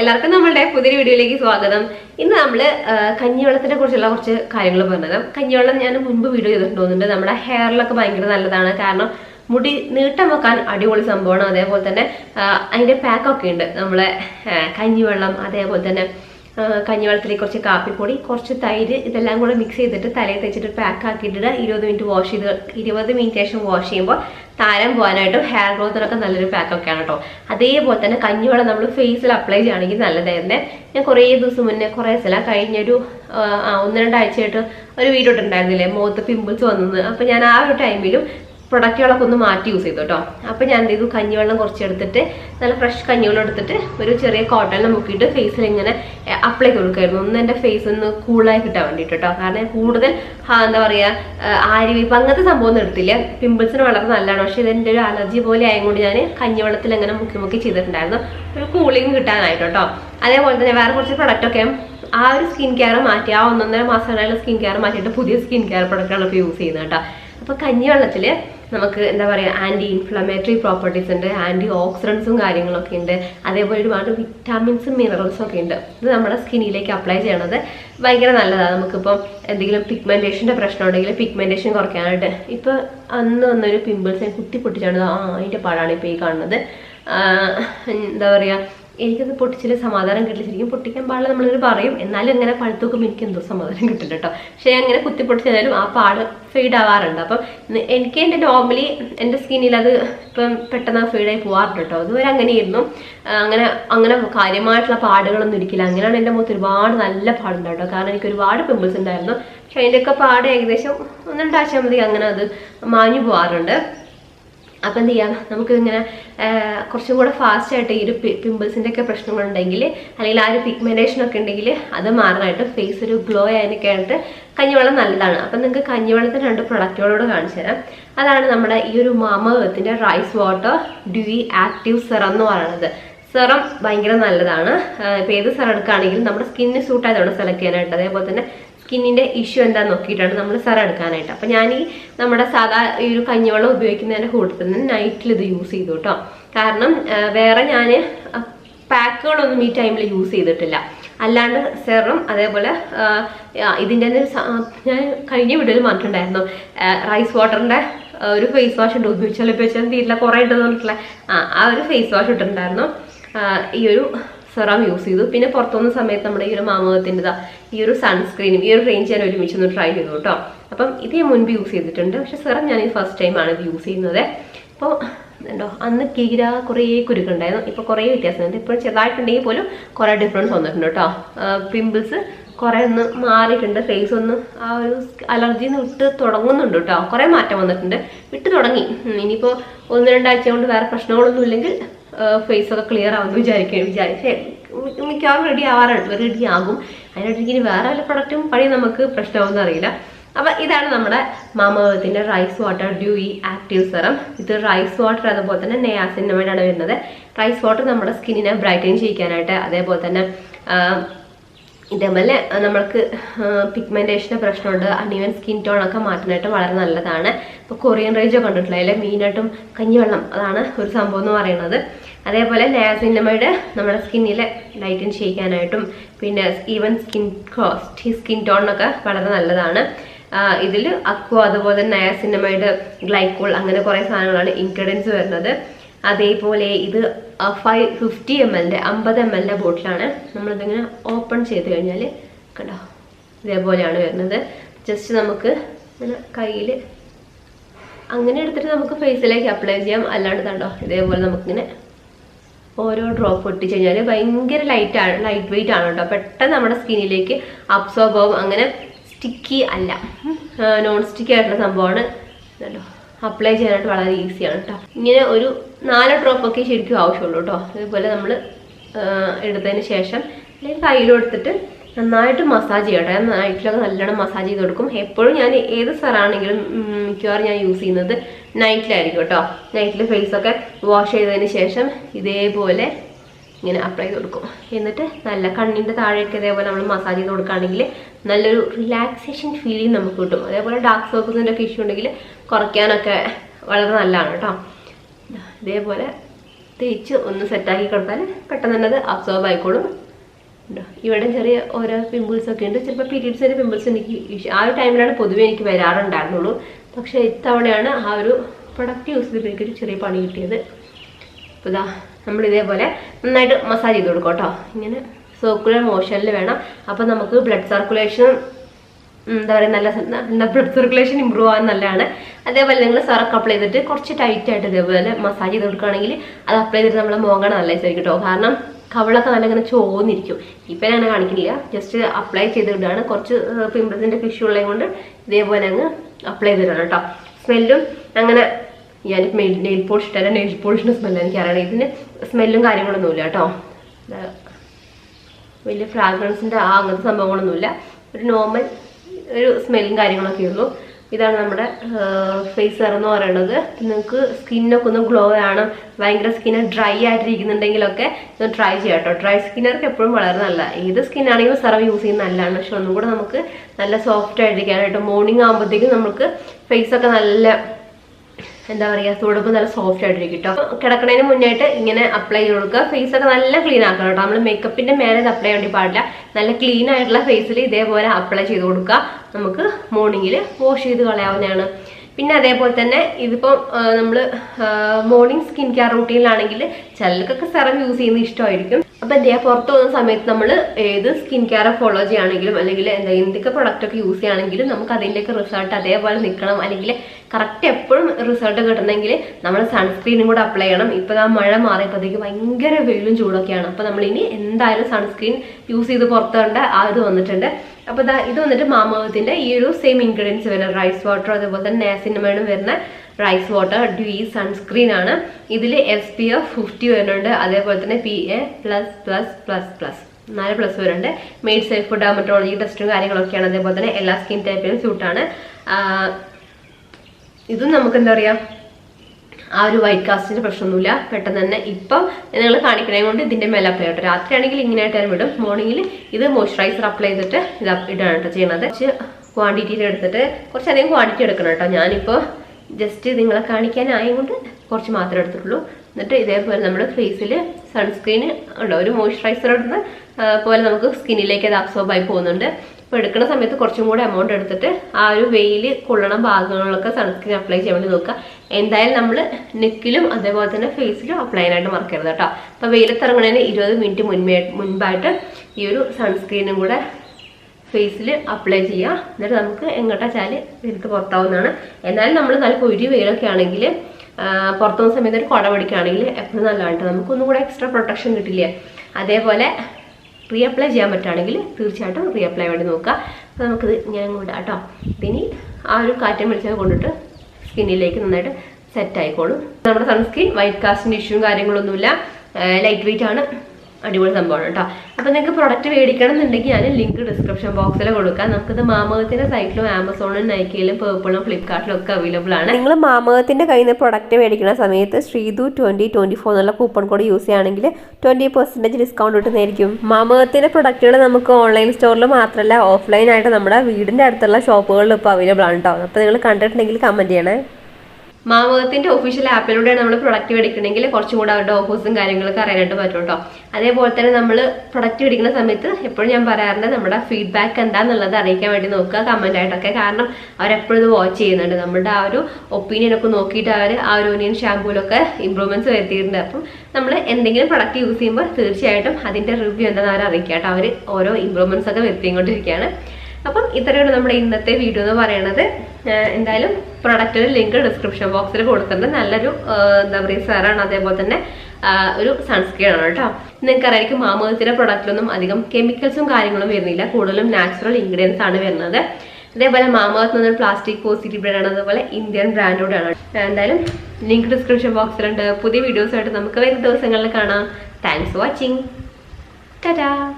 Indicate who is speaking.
Speaker 1: എല്ലാവർക്കും നമ്മളുടെ പുതിയൊരു വീഡിയോയിലേക്ക് സ്വാഗതം. ഇന്ന് നമ്മൾ കഞ്ഞിവെള്ളത്തിനെ കുറിച്ചുള്ള കുറച്ച് കാര്യങ്ങൾ പറഞ്ഞത് കഞ്ഞിവെള്ളം ഞാൻ മുൻപ് വീഡിയോ ചെയ്തിട്ടുണ്ട്. നമ്മുടെ ഹെയറിലൊക്കെ ഭയങ്കര നല്ലതാണ്. കാരണം മുടി നീട്ടം വെക്കാൻ അടിപൊളി സംഭവമാണ്. അതേപോലെ തന്നെ അതിന്റെ പാക്കൊക്കെ ഉണ്ട്. നമ്മളെ കഞ്ഞിവെള്ളം അതേപോലെ തന്നെ ആ, കഞ്ഞിവെള്ളത്തിലേക്ക് കുറച്ച് കാപ്പിപ്പൊടി കുറച്ച് തൈര് ഇതെല്ലാം കൂടെ മിക്സ് ചെയ്തിട്ട് തലയിൽ തേച്ചിട്ട് പാക്ക് ആക്കിയിട്ടിട്ട് ഇരുപത് മിനിറ്റ് വാഷ് ചെയ്ത് ഇരുപത് മിനിറ്റ് ശേഷം വാഷ് ചെയ്യുമ്പോൾ താരം പോകാനായിട്ടും ഹെയർ ഗ്രോത്തിനൊക്കെ നല്ലൊരു പാക്കൊക്കെയാണ് കേട്ടോ അതേപോലെ തന്നെ കഞ്ഞിവെള്ളം നമ്മൾ ഫേസിൽ അപ്ലൈ ചെയ്യുകയാണെങ്കിൽ നല്ലതായിരുന്നേ. ഞാൻ കുറേ ദിവസം മുന്നേ കുറേ ദിവസമല്ല കഴിഞ്ഞൊരു ഒന്ന് രണ്ടാഴ്ചയായിട്ട് ഒരു വീഡിയോ ഇട്ടുണ്ടായിരുന്നില്ലേ മുഖത്ത് പിമ്പിൾസ് വന്നത്. അപ്പോൾ ഞാൻ ആ ഒരു ടൈമിലും പ്രൊഡക്റ്റുകളൊക്കെ ഒന്ന് മാറ്റി യൂസ് ചെയ്തു കേട്ടോ അപ്പോൾ ഞാൻ എന്ത് ചെയ്തു? കഞ്ഞിവെള്ളം കുറച്ച് എടുത്തിട്ട് നല്ല ഫ്രഷ് കഞ്ഞിവെള്ളം എടുത്തിട്ട് ഒരു ചെറിയ കോട്ടണിൽ മുക്കിയിട്ട് ഫേസിൽ ഇങ്ങനെ അപ്ലൈ കൊടുക്കുമായിരുന്നു ഒന്ന് എന്റെ ഫേസ് ഒന്ന് കൂളായി കിട്ടാൻ വേണ്ടിയിട്ട് കേട്ടോ കാരണം കൂടുതൽ എന്താ പറയുക ആര്യവീപ്പ് അങ്ങനത്തെ സംഭവം ഒന്നും എടുത്തില്ല പിമ്പിൾസിന് വളരെ നല്ലതാണ്. പക്ഷേ ഇതെന്റെ ഒരു അലർജി പോലെ ആയതുകൊണ്ട് ഞാൻ കഞ്ഞിവെള്ളത്തിൽ അങ്ങനെ മുക്കി മുക്കി ചെയ്തിട്ടുണ്ടായിരുന്നു. ഒരു കൂളിംഗ് കിട്ടാനായിട്ട് കേട്ടോ അതേപോലെ തന്നെ വേറെ കുറച്ച് പ്രൊഡക്റ്റൊക്കെ ആ ഒരു സ്കിൻ കെയർ മാറ്റി ആ ഒന്നൊന്നര മാസമായുള്ള സ്കിൻ കെയർ മാറ്റിയിട്ട് പുതിയ സ്കിൻ കെയർ പ്രൊഡക്റ്റാണ് ഇപ്പോൾ യൂസ് ചെയ്യുന്നത് കേട്ടോ അപ്പോൾ കഞ്ഞിവെള്ളത്തിൽ നമുക്ക് എന്താ പറയുക ആന്റി ഇൻഫ്ലമേറ്ററി പ്രോപ്പർട്ടീസ് ഉണ്ട് ആന്റി ഓക്സിഡൻസും കാര്യങ്ങളൊക്കെ ഉണ്ട്. അതേപോലെ ഒരുപാട് വിറ്റാമിൻസും മിനറൽസും ഒക്കെ ഉണ്ട്. ഇത് നമ്മുടെ സ്കിന്നിലേക്ക് അപ്ലൈ ചെയ്യണത് ഭയങ്കര നല്ലതാണ് നമുക്കിപ്പം എന്തെങ്കിലും പിഗ്മെന്റേഷന്റെ പ്രശ്നം ഉണ്ടെങ്കിൽ പിഗ്മെന്റേഷൻ കുറയ്ക്കാനായിട്ട്. ഇപ്പോൾ അന്ന് വന്നൊരു പിമ്പിൾസ് കുത്തി പൊട്ടിച്ചാണ്. ആ അതിന്റെ പാടാണ് ഇപ്പോൾ ഈ കാണുന്നത്. എന്താ പറയുക എനിക്കത് പൊട്ടിച്ചില്ല സമാധാനം കിട്ടില്ല. ശരിക്കും പൊട്ടിക്കാൻ പാടില്ല നമ്മളിത് പറയും. എന്നാലും ഇങ്ങനെ പഴുത്തൊക്കെ എനിക്ക് എന്തോ സമാധാനം കിട്ടില്ല കേട്ടോ പക്ഷേ അങ്ങനെ കുത്തി പൊട്ടിച്ചാലും ആ പാട് ഫെയ്ഡ് ആവാറുണ്ട്. അപ്പം എനിക്ക് എന്റെ നോർമലി എന്റെ സ്കിന്നിൽ അത് ഇപ്പം പെട്ടെന്ന് ഫെയ്ഡായി പോകാറുണ്ട് കേട്ടോ അതുവരെ അങ്ങനെയായിരുന്നു. അങ്ങനെ അങ്ങനെ കാര്യമായിട്ടുള്ള പാടുകളൊന്നും ഇരിക്കില്ല. അങ്ങനെയാണ് എന്റെ മുഖത്ത് ഒരുപാട് നല്ല പാടുണ്ട് കേട്ടോ കാരണം എനിക്ക് ഒരുപാട് പിമ്പിൾസ് ഉണ്ടായിരുന്നു. പക്ഷെ അതിന്റെയൊക്കെ പാട് ഏകദേശം ഒന്ന് രണ്ടാഴ്ച മതി. അങ്ങനെ അത് മാഞ്ഞു പോകാറുണ്ട് അപ്പം എന്ത് ചെയ്യാം? നമുക്ക് ഇങ്ങനെ കുറച്ചും കൂടെ ഫാസ്റ്റ് ആയിട്ട് ഈ ഒരു പിമ്പിൾസിന്റെ ഒക്കെ പ്രശ്നങ്ങളുണ്ടെങ്കിൽ അല്ലെങ്കിൽ ആ ഒരു പിഗ്മെന്റേഷൻ ഒക്കെ ഉണ്ടെങ്കിൽ അത് മാറാനായിട്ട് ഫേസ് ഒരു ഗ്ലോ ആയതിനൊക്കെ ആയിട്ട് കഞ്ഞിവെള്ളം നല്ലതാണ്. അപ്പം നിങ്ങൾക്ക് കഞ്ഞിവെള്ളത്തിന് രണ്ട് പ്രൊഡക്റ്റുകളോട് കാണിച്ചു തരാം. അതാണ് നമ്മുടെ ഈ ഒരു മാമകത്തിന്റെ rice water dewy active serum എന്ന് പറയുന്നത്. സെറം ഭയങ്കര നല്ലതാണ്. ഇപ്പോൾ ഏത് സെറം എടുക്കുകയാണെങ്കിലും നമ്മുടെ സ്കിന്നിന് സൂട്ടായതാണ് സെലക്ട് ചെയ്യാനായിട്ട്. അതേപോലെ തന്നെ സ്കിന്നിന്റെ ഇഷ്യൂ എന്താ നോക്കിയിട്ടാണ് നമ്മൾ സെറ എടുക്കാനായിട്ട്. അപ്പം ഞാൻ ഈ നമ്മുടെ സാധാ ഈ ഒരു കഞ്ഞിവെള്ളം ഉപയോഗിക്കുന്നതിന്റെ കൂട്ടത്തിൽ നിന്ന് നൈറ്റിൽ ഇത് യൂസ് ചെയ്തു കേട്ടോ കാരണം വേറെ ഞാൻ പാക്കുകളൊന്നും ഈ ടൈമിൽ യൂസ് ചെയ്തിട്ടില്ല. അല്ലാണ്ട് സെറും അതേപോലെ ഇതിന്റെ ഞാൻ കഴിഞ്ഞ വീഡിയോയിൽ പറഞ്ഞിട്ടുണ്ടായിരുന്നു. റൈസ് വാട്ടറിന്റെ ഒരു ഫേസ് വാഷ് ഉണ്ട്. ഉപയോഗിച്ചാൽ ഉപയോഗിച്ചാൽ തീരില്ല. കുറേ ഉണ്ടെന്ന് പറഞ്ഞിട്ടുള്ള ആ ആ ഒരു ഫേസ് വാഷ് ഇട്ടിട്ടുണ്ടായിരുന്നു. ഈ ഒരു സെറം യൂസ് ചെയ്തു. പിന്നെ പുറത്തുനിന്ന സമയത്ത് നമ്മുടെ ഈ ഒരു മാമകത്തിന്റെതാ ഈ ഒരു സൺസ്ക്രീനും ഈ ഒരു റേഞ്ച് ഞാൻ ഒരുമിച്ച് ഒന്ന് ട്രൈ ചെയ്തു കേട്ടോ. അപ്പം ഇത് ഞാൻ മുൻപ് യൂസ് ചെയ്തിട്ടുണ്ട്. പക്ഷെ സെറം ഞാൻ ഈ ഫസ്റ്റ് ടൈമാണ് ഇത് യൂസ് ചെയ്യുന്നത്. അപ്പോൾ ഉണ്ടോ അന്ന് കീര കുറേ കുരുക്കുണ്ടായിരുന്നു ഇപ്പോൾ കുറേ വ്യത്യാസമുണ്ട്. ഇപ്പോൾ ചെറുതായിട്ടുണ്ടെങ്കിൽ പോലും കുറേ ഡിഫറൻസ് വന്നിട്ടുണ്ട് കേട്ടോ. പിമ്പിൾസ് കുറേ ഒന്ന് മാറിയിട്ടുണ്ട്. ഫേസ് ഒന്ന് ആ ഒരു അലർജി നിന്ന് വിട്ട് തുടങ്ങുന്നുണ്ട് കേട്ടോ. കുറേ മാറ്റം വന്നിട്ടുണ്ട്. വിട്ട് തുടങ്ങി. ഇനിയിപ്പോൾ ഒന്ന് രണ്ടാഴ്ച കൊണ്ട് വേറെ പ്രശ്നങ്ങളൊന്നും ഇല്ലെങ്കിൽ ഫേസ് ഒക്കെ ക്ലിയർ ആവുമെന്ന് വിചാരിക്കുക വിചാരിച്ചേ മിക്കവാറും റെഡി ആവാറുണ്ട്. റെഡി ആകും. അതിനായിട്ട് ഇനി വേറെ വല്ല പ്രൊഡക്റ്റും പഴയ നമുക്ക് പ്രശ്നമാവുമെന്ന് അറിയില്ല. അപ്പൊ ഇതാണ് നമ്മുടെ മാമകത്തിന്റെ rice water dewy active serum ഇത് റൈസ് വാട്ടർ അതുപോലെ തന്നെ നെയാസിനമൈഡാണ് വരുന്നത്. റൈസ് വാട്ടർ നമ്മുടെ സ്കിന്നിനെ ബ്രൈറ്റൻ ചെയ്യിക്കാനായിട്ട് അതേപോലെ തന്നെ ഇതേപോലെ നമ്മൾക്ക് പിഗ്മെന്റേഷന്റെ പ്രശ്നമുണ്ട് അൺഈവൻ സ്കിൻ ടോൺ ഒക്കെ മാറ്റാനായിട്ട് വളരെ നല്ലതാണ്. ഇപ്പോൾ കൊറിയൻ റേജ് കണ്ടിട്ടില്ല? അതിൽ മെയിനായിട്ടും കഞ്ഞിവെള്ളം അതാണ് ഒരു സംഭവം എന്ന് പറയുന്നത്. അതേപോലെ നയാസിനമൈഡ് നമ്മുടെ സ്കിന്നിലെ ലൈറ്റൻ ചെയ്യിക്കാനായിട്ടും പിന്നെ ഈവൻ സ്കിൻ കോസ്റ്റ് സ്കിൻ ടോണിനൊക്കെ വളരെ നല്ലതാണ്. ഇതിൽ അക്വ അതുപോലെ തന്നെ നയാസിനമൈഡ് ഗ്ലൈക്കോൾ അങ്ങനെ കുറേ സാധനങ്ങളാണ് ഇൻഗ്രീഡിയൻസ് വരുന്നത്. അതേപോലെ ഇത് ഫൈവ് ഫിഫ്റ്റി എം എല്ലിന്റെ അമ്പത് എം എല്ലിന്റെ ബോട്ടിലാണ് നമ്മളിതിങ്ങനെ ഓപ്പൺ ചെയ്ത് കഴിഞ്ഞാൽ കണ്ടോ? ഇതേപോലെയാണ് വരുന്നത്. ജസ്റ്റ് നമുക്ക് ഇങ്ങനെ കയ്യിൽ അങ്ങനെ എടുത്തിട്ട് നമുക്ക് ഫേസിലേക്ക് അപ്ലൈ ചെയ്യാം. അല്ലാണ്ട് കണ്ടോ? ഇതേപോലെ നമുക്കിങ്ങനെ ഓരോ ഡ്രോപ്പ് ഒട്ടിച്ച് കഴിഞ്ഞാൽ ഭയങ്കര ലൈറ്റ് ആണ് ലൈറ്റ് വെയിറ്റ് ആണ് കേട്ടോ പെട്ടെന്ന് നമ്മുടെ സ്കിന്നിലേക്ക് അബ്സോർബ് ആവും. അങ്ങനെ സ്റ്റിക്കി അല്ല. നോൺ സ്റ്റിക്കി ആയിട്ടുള്ള സംഭവമാണ്. ഇതല്ലോ അപ്ലൈ ചെയ്യാനായിട്ട് വളരെ ഈസിയാണ് കേട്ടോ ഇങ്ങനെ ഒരു നാല് ഡ്രോപ്പ് ഒക്കെ ശരിക്കും ആവശ്യമുള്ളൂ കേട്ടോ ഇതുപോലെ നമ്മൾ എടുത്തതിന് ശേഷം അല്ലെങ്കിൽ കയ്യിലും എടുത്തിട്ട് നന്നായിട്ട് മസാജ് ചെയ്യട്ടെ. നൈറ്റിലൊക്കെ നല്ലോണം മസാജ് ചെയ്ത് കൊടുക്കും. എപ്പോഴും ഞാൻ ഏത് സെറാണെങ്കിലും മിക്കവാറും ഞാൻ യൂസ് ചെയ്യുന്നത് നൈറ്റിലായിരിക്കും കേട്ടോ നൈറ്റിൽ ഫേസൊക്കെ വാഷ് ചെയ്തതിന് ശേഷം ഇതേപോലെ ഇങ്ങനെ അപ്ലൈ ചെയ്ത് കൊടുക്കും. എന്നിട്ട് നല്ല കണ്ണിന്റെ താഴെയൊക്കെ ഇതേപോലെ നമ്മൾ മസാജ് ചെയ്ത് കൊടുക്കുകയാണെങ്കിൽ നല്ലൊരു റിലാക്സേഷൻ ഫീലിംഗ് നമുക്ക് കിട്ടും. അതേപോലെ ഡാർക്ക് സർക്കിൾസിന്റെ ഒക്കെ ഇഷ്യൂ ഉണ്ടെങ്കിൽ കുറയ്ക്കാനൊക്കെ വളരെ നല്ലതാണ് കേട്ടോ ഇതേപോലെ തേച്ച് ഒന്ന് സെറ്റാക്കി കൊടുത്താൽ പെട്ടെന്ന് തന്നെ അത് അബ്സോർബ് ആയിക്കോളും? ഇവിടെ ചെറിയ ഓരോ പിമ്പിൾസ് ഒക്കെ ഉണ്ട്. ചിലപ്പോൾ പീരീഡ്സിന്റെ പിമ്പിൾസ് എനിക്ക് ആ ഒരു ടൈമിലാണ് പൊതുവേ എനിക്ക് വരാറുണ്ടായിരുന്നുള്ളൂ. പക്ഷേ ഇത്തവണയാണ് ആ ഒരു പ്രൊഡക്റ്റ് യൂസ് ചെയ്തിട്ട് എനിക്കൊരു ചെറിയ പണി കിട്ടിയത്. അപ്പോൾ ഇതാ നമ്മൾ ഇതേപോലെ നന്നായിട്ട് മസാജ് ചെയ്ത് കൊടുക്കും കേട്ടോ. ഇങ്ങനെ സർക്കുലർ മോഷനിൽ വേണം. അപ്പോൾ നമുക്ക് ബ്ലഡ് സർക്കുലേഷൻ എന്താ പറയുക നല്ല ബ്ലഡ് സർക്കുലേഷൻ ഇമ്പ്രൂവ് ആവാൻ നല്ലതാണ്. അതേപോലെ നിങ്ങൾ സറക്ക് അപ്ലൈ ചെയ്തിട്ട് കുറച്ച് ടൈറ്റായിട്ട് ഇതേപോലെ മസാജ് ചെയ്ത് കൊടുക്കുകയാണെങ്കിൽ അത് അപ്ലൈ ചെയ്തിട്ട് നമ്മളെ മോങ്ങണം നല്ല ശരിക്കും കേട്ടോ. കാരണം കവളൊക്കെ നല്ല ഇങ്ങനെ ചോന്നിരിക്കും. ഇപ്പം ഞാൻ കാണിക്കുന്നില്ല. ജസ്റ്റ് അപ്ലൈ ചെയ്തിട്ടാണ് കുറച്ച് പിമ്പിൾസിന്റെ ഫിഷ് ഉള്ളത് കൊണ്ട് ഇതേപോലെ അങ്ങ് അപ്ലൈ ചെയ്തിട്ടാണ് കേട്ടോ. സ്മെല്ലും അങ്ങനെ ഞാൻ നെയിൽ പോളിഷ് ഇട്ടാൽ നെയിൽ പോളിഷിന്റെ സ്മെല്ല് എനിക്ക് അറിയണം ഇതിന് സ്മെല്ലും കാര്യങ്ങളൊന്നുമില്ല കേട്ടോ. വലിയ ഫ്രാഗ്രൻസിന്റെ ആ അങ്ങനത്തെ സംഭവങ്ങളൊന്നുമില്ല. ഒരു നോർമൽ ഒരു സ്മെല്ലും കാര്യങ്ങളൊക്കെ ഉള്ളൂ ഇതാണ് നമ്മുടെ ഫേസ് സെറം എന്ന് പറയുന്നത്. നിങ്ങൾക്ക് സ്കിന്നൊക്കെ ഒന്ന് ഗ്ലോ ആണ്. ഭയങ്കര സ്കിന്ന് ഡ്രൈ ആയിട്ടിരിക്കുന്നുണ്ടെങ്കിലൊക്കെ ഇത് ട്രൈ ചെയ്യാം കേട്ടോ. ഡ്രൈ സ്കിന്നർക്ക് എപ്പോഴും വളരെ നല്ല ഏത് സ്കിന്നാണെങ്കിലും സെറം യൂസ് ചെയ്യുന്നത് നല്ലതാണ്. പക്ഷെ ഒന്നും കൂടെ നമുക്ക് നല്ല സോഫ്റ്റ് ആയിട്ടിരിക്കാനായിട്ട് മോർണിംഗ് ആകുമ്പോഴത്തേക്കും നമുക്ക് ഫേസൊക്കെ നല്ല എന്താ പറയുക തുടപ്പ് നല്ല സോഫ്റ്റ് ആയിട്ടിരിക്കും കേട്ടോ കിടക്കണതിന് മുന്നായിട്ട് ഇങ്ങനെ അപ്ലൈ ചെയ്ത് കൊടുക്കുക. ഫേസ് ഒക്കെ നല്ല ക്ലീൻ ആക്കണം കേട്ടോ നമ്മൾ മേക്കപ്പിന്റെ മേലെ അപ്ലൈ അപ്ലൈ വേണ്ടി പാടില്ല. നല്ല ക്ലീൻ ആയിട്ടുള്ള ഫേസിൽ ഇതേപോലെ അപ്ലൈ ചെയ്ത് കൊടുക്കുക. നമുക്ക് മോർണിംഗിൽ വാഷ് ചെയ്ത് കളയാവുന്നതാണ്. പിന്നെ അതേപോലെ തന്നെ ഇതിപ്പം നമ്മൾ മോർണിംഗ് സ്കിൻ കെയർ റൂട്ടീനിലാണെങ്കിൽ ചിലർക്കൊക്കെ സെറം യൂസ് ചെയ്യുന്നത് ഇഷ്ടമായിരിക്കും. അപ്പോൾ എന്ത് ചെയ്യുക പുറത്ത് പോകുന്ന സമയത്ത് നമ്മൾ ഏത് സ്കിൻ കെയർ ഫോളോ ചെയ്യുകയാണെങ്കിലും അല്ലെങ്കിൽ എന്താ എന്തൊക്കെ പ്രൊഡക്റ്റൊക്കെ യൂസ് ചെയ്യുകയാണെങ്കിലും നമുക്ക് അതിന്റെയൊക്കെ റിസൾട്ട് അതേപോലെ നിൽക്കണം. അല്ലെങ്കിൽ കറക്റ്റ് എപ്പോഴും റിസൾട്ട് കിട്ടണമെങ്കിൽ നമ്മൾ സൺസ്ക്രീനും കൂടെ അപ്ലൈ ചെയ്യണം. ഇപ്പോൾ ആ മഴ മാറിയപ്പോഴത്തേക്ക് ഭയങ്കര വെയിലും ചൂടൊക്കെയാണ്. അപ്പോൾ നമ്മളിനി എന്തായാലും സൺസ്ക്രീൻ യൂസ് ചെയ്ത് പുറത്തേണ്ട ആ ഇത് വന്നിട്ടുണ്ട്. അപ്പോൾ ഇതാ വന്നിട്ട് മാമകത്തിന്റെ ഈ ഒരു സെയിം ഇൻഗ്രീഡിയൻസ് വരുന്ന റൈസ് വാട്ടർ അതേപോലെ തന്നെ നാസിനമേണും വരുന്ന റൈസ് വാട്ടർ ഡ്യൂ സൺസ്ക്രീൻ ആണ്. ഇതിൽ എസ് പി എഫ് ഫിഫ്റ്റി വരുന്നുണ്ട്. അതേപോലെ തന്നെ P A plus plus plus plus നാല് പ്ലസ് വരുന്നുണ്ട്. മെയ്ഡ് സേഫ് ഫുഡ് ഡെർമറ്റോളജി ടെസ്റ്റും കാര്യങ്ങളൊക്കെയാണ്. അതേപോലെ തന്നെ എല്ലാ സ്കിൻ ടൈപ്പിലും സ്യൂട്ടാണ് ഇതും നമുക്ക് എന്താ പറയുക ആ ഒരു വൈറ്റ് കാസ്റ്റിന്റെ പ്രശ്നമൊന്നുമില്ല. പെട്ടെന്ന് തന്നെ ഇപ്പം നിങ്ങൾ കാണിക്കണേ കൊണ്ട് ഇതിന്റെ മേലെ അപ്ലൈ ആട്ടോ രാത്രിയാണെങ്കിൽ ഇങ്ങനെ ആയിട്ടാണ് വിടും. മോർണിംഗിൽ ഇത് മോയ്സ്ചറൈസർ അപ്ലൈ ചെയ്തിട്ട് ഇത് ഇടാണ് കേട്ടോ ചെയ്യണത്. കുറച്ച് ക്വാണ്ടിറ്റിയിൽ എടുത്തിട്ട് കുറച്ചധികം ക്വാണ്ടിറ്റി എടുക്കണം കേട്ടോ ഞാനിപ്പോൾ ജസ്റ്റ് നിങ്ങളെ കാണിക്കാനായതുകൊണ്ട് കുറച്ച് മാത്രമേ എടുത്തിട്ടുള്ളൂ. എന്നിട്ട് ഇതേപോലെ നമ്മുടെ ഫേസിൽ സൺസ്ക്രീൻ ഉണ്ടോ? ഒരു മോയ്സ്ചറൈസർ ഇടുന്ന പോലെ നമുക്ക് സ്കിന്നിലേക്ക് അത് അബ്സോർബ് ആയി പോകുന്നുണ്ട്. അപ്പോൾ എടുക്കുന്ന സമയത്ത് കുറച്ചും കൂടി എമൗണ്ട് എടുത്തിട്ട് ആ ഒരു വെയിൽ കൊള്ളണ ഭാഗങ്ങളിലൊക്കെ സൺസ്ക്രീൻ അപ്ലൈ ചെയ്യാൻ വേണ്ടി നോക്കുക. എന്തായാലും നമ്മൾ നെക്കിലും അതേപോലെ തന്നെ ഫേസിലും അപ്ലൈ ചെയ്യാനായിട്ട് മറക്കരുത് കേട്ടോ. അപ്പോൾ വെയിലത്തിറങ്ങണതിന് ഇരുപത് മിനിറ്റ് മുൻപേ മുൻപായിട്ട് ഈ ഒരു സൺസ്ക്രീനും കൂടെ ഫേസിൽ അപ്ലൈ ചെയ്യുക. എന്നിട്ട് നമുക്ക് എങ്ങോട്ടാ ചാൽ എടുത്ത് പുറത്താവുന്നതാണ്. എന്നാലും നമ്മൾ നല്ല പൊരി വെയിലൊക്കെ ആണെങ്കിൽ പുറത്തുന്ന സമയത്ത് ഒരു കുട പിടിക്കുകയാണെങ്കിൽ എപ്പോഴും നല്ലതാണ് കേട്ടോ. നമുക്കൊന്നും കൂടെ എക്സ്ട്രാ പ്രൊട്ടക്ഷൻ കിട്ടില്ലേ? അതേപോലെ റീ അപ്ലൈ ചെയ്യാൻ പറ്റുകയാണെങ്കിൽ തീർച്ചയായിട്ടും റീ അപ്ലൈ വേണ്ടി നോക്കുക. അപ്പോൾ നമുക്കിത് ഞാൻ കൊണ്ടാ കേട്ടോ. ഇതിനി ആ ഒരു കാറ്റം വെളിച്ചം കൊണ്ടിട്ട് സ്കിന്നിലേക്ക് നന്നായിട്ട് സെറ്റ് ആയിക്കോളും. നമ്മുടെ സൺസ്ക്രീൻ വൈറ്റ് കാസ്റ്റിന്റെ ഇഷ്യൂ കാര്യങ്ങളൊന്നുമില്ല. ലൈറ്റ് വെയിറ്റ് ആണ്. അടിപൊളി സംഭവമാണ് കേട്ടോ. അപ്പോൾ നിങ്ങൾക്ക് പ്രൊഡക്റ്റ് മേടിക്കണം എന്നുണ്ടെങ്കിൽ ഞാൻ ലിങ്ക് ഡിസ്ക്രിപ്ഷൻ ബോക്സിൽ കൊടുക്കാം. നമുക്കിത് മാമകത്തിന്റെ സൈറ്റിലും ആമസോണിലും നൈക്കയിലും പേർപ്പിളും ഫ്ലിപ്കാർട്ടിലും ഒക്കെ അവൈലബിൾ ആണ്. നിങ്ങൾ മാമകത്തിന്റെ കയ്യിൽ നിന്ന് പ്രൊഡക്റ്റ് മേടിക്കുന്ന സമയത്ത് ശ്രീതു ട്വന്റി ട്വന്റി ഫോർ എന്നുള്ള കൂപ്പൺ കോഡ് യൂസ് ചെയ്യുകയാണെങ്കിൽ ട്വന്റി പെർസെന്റേജ് ഡിസ്കൗണ്ട് കിട്ടുന്നതായിരിക്കും. മാമകത്തിന്റെ പ്രൊഡക്റ്റുകൾ നമുക്ക് ഓൺലൈൻ സ്റ്റോറിൽ മാത്രമല്ല ഓഫ്ലൈൻ ആയിട്ട് നമ്മുടെ വീടിന്റെ അടുത്തുള്ള ഷോപ്പുകളിൽ ഇപ്പോൾ അവൈലബിൾ ആണ് കേട്ടോ. അപ്പോൾ നിങ്ങൾ കണ്ടിട്ടുണ്ടെങ്കിൽ കമന്റ് ചെയ്യണേ. മാമകത്തിന്റെ ഒഫീഷ്യൽ ആപ്പിലൂടെയാണ് നമ്മൾ പ്രൊഡക്റ്റ് മേടിക്കണമെങ്കിൽ കുറച്ചും കൂടെ അവരുടെ ഓഫേഴ്സും കാര്യങ്ങളൊക്കെ അറിയാനായിട്ട് പറ്റും കേട്ടോ അതേപോലെ തന്നെ നമ്മൾ പ്രൊഡക്റ്റ് മേടിക്കുന്ന സമയത്ത് എപ്പോഴും ഞാൻ പറയാറുണ്ട് നമ്മുടെ ഫീഡ്ബാക്ക് എന്താണെന്നുള്ളത് അറിയിക്കാൻ വേണ്ടി നോക്കുക കമന്റ് ആയിട്ടൊക്കെ. കാരണം അവരെപ്പോഴും ഇത് വാച്ച് ചെയ്യുന്നുണ്ട്. നമ്മുടെ ആ ഒരു ഒപ്പീനിയൻ ഒക്കെ നോക്കിയിട്ട് അവർ ആ ഒരു ഒനിയൻ ഷാമ്പൂലൊക്കെ ഇമ്പ്രൂവ്മെന്റ്സ് വരുത്തിയിട്ടുണ്ട്. അപ്പം നമ്മൾ എന്തെങ്കിലും പ്രൊഡക്റ്റ് യൂസ് ചെയ്യുമ്പോൾ തീർച്ചയായിട്ടും അതിന്റെ റിവ്യൂ എന്താണെന്ന് അവർ അറിയിക്കാം കേട്ടോ അവർ ഓരോ ഇമ്പ്രൂവ്മെന്റ്സ് ഒക്കെ വരുത്തിക്കൊണ്ടിരിക്കുകയാണ്. അപ്പം ഇത്രയാണ് നമ്മുടെ ഇന്നത്തെ വീഡിയോ എന്ന് പറയണത്. എന്തായാലും പ്രൊഡക്റ്റിന് ലിങ്ക് ഡിസ്ക്രിപ്ഷൻ ബോക്സിൽ കൊടുത്തിട്ടുണ്ട്. നല്ലൊരു എന്താ പറയുക സാറാണ് അതേപോലെ തന്നെ ഒരു സൺസ്ക്രീൻ ആണ് കേട്ടോ. നിങ്ങൾക്ക് അറിയായിരിക്കും മാമകത്തിന്റെ പ്രൊഡക്റ്റിലൊന്നും അധികം കെമിക്കൽസും കാര്യങ്ങളും വരുന്നില്ല. കൂടുതലും നാച്ചുറൽ ഇൻഗ്രീഡിയൻസ് ആണ് വരുന്നത്. അതേപോലെ മാമകത്ത് നിന്ന് പ്ലാസ്റ്റിക് പോസിറ്റീവ് ബ്രാൻഡ് ആണ്. അതുപോലെ ഇന്ത്യൻ ബ്രാൻഡോടാണ് എന്തായാലും ലിങ്ക് ഡിസ്ക്രിപ്ഷൻ ബോക്സിലുണ്ട് പുതിയ വീഡിയോസായിട്ട് നമുക്ക് വരും ദിവസങ്ങളിൽ കാണാം. Thanks for watching Tata